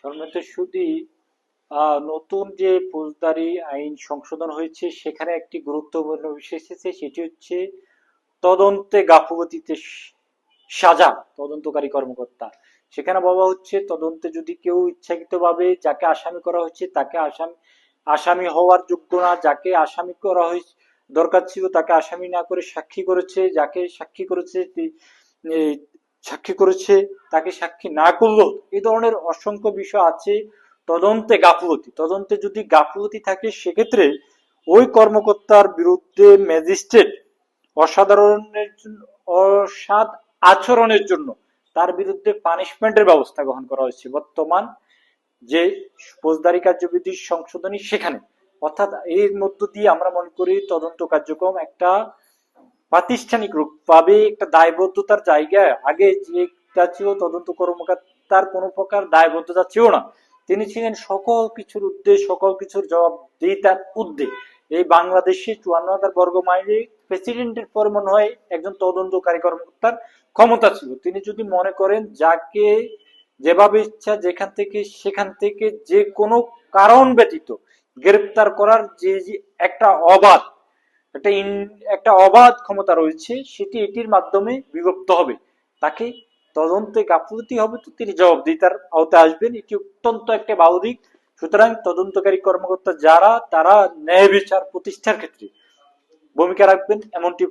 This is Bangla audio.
সম্মানিত সুদী নতুন যে ফৌজদারি আইন সংশোধন হয়েছে, সেখানে একটি গুরুত্বপূর্ণ বিষয় এসেছে, সেটি হচ্ছে তদন্তে গাফুগতিতে সাজা, তদন্তকারী কর্মকর্তা। সেখানে বলা হচ্ছে, তদন্তে যদি কেউ ইচ্ছাকৃতভাবে যাকে আসামি করা হচ্ছে তাকে আসামি আসামি হওয়ার যোগ্য না, যাকে আসামি করা হয়েছে দরকার ছিল তাকে আসামি না করে সাক্ষী করেছে, যাকে সাক্ষী করেছে সাক্ষী করেছে, তাকে সাক্ষী না করল এই ধরনের অসংখ্য বিষয় আছে তদন্তে গাফুলতি। তদন্তে যদি গাফুলতি থাকে, সেক্ষেত্রে ওই কর্মকর্তার বিরুদ্ধে ম্যাজিস্ট্রেট অসাধারণের অসাধ আচরণের জন্য তার বিরুদ্ধে পানিশমেন্টের ব্যবস্থা গ্রহণ করা হয়েছে। বর্তমান যে ফৌজদারি কার্যবিধি সংশোধনী সেখানে। অর্থাৎ এর মধ্য দিয়ে আমরা মনে করি তদন্ত কার্যক্রম একটা প্রাতিষ্ঠানিক রূপ। পাবে একটা দায়বদ্ধতার জায়গায় আগে যেটা ছিল তদন্ত কর্মকর্তার কোনো প্রকার দায়বদ্ধতা ছিল না। তিনি ছিলেন সকল কিছুর উদ্দেশ্য, সকল কিছুর জবাব তার উদ্যোগ এই বাংলাদেশে চুয়ান্ন হাজার বর্গ মাইলে প্রেসিডেন্টের পর মনে হয় একজন তদন্তকারী কর্মকর্তার ক্ষমতা ছিল। তিনি যদি মনে করেন যাকে যেভাবে ইচ্ছা যেখান থেকে, সেখান থেকে যে কোনো কারণ ব্যতীত গ্রেপ্তার করার যে একটা অবাধ একটা একটা অবাধ ক্ষমতা রয়েছে, সেটি এটির মাধ্যমে বিভক্ত হবে। তাকে তদন্তে গাফলতি হবে তো তিনি জবাবদিহিতার আওতায় আসবেন, এটি অত্যন্ত একটা বাউদিক সুতরাং তদন্তকারী কর্মকর্তা যারা, তারা ন্যায় বিচার প্রতিষ্ঠার ক্ষেত্রে ভূমিকা রাখবেন, এমনটি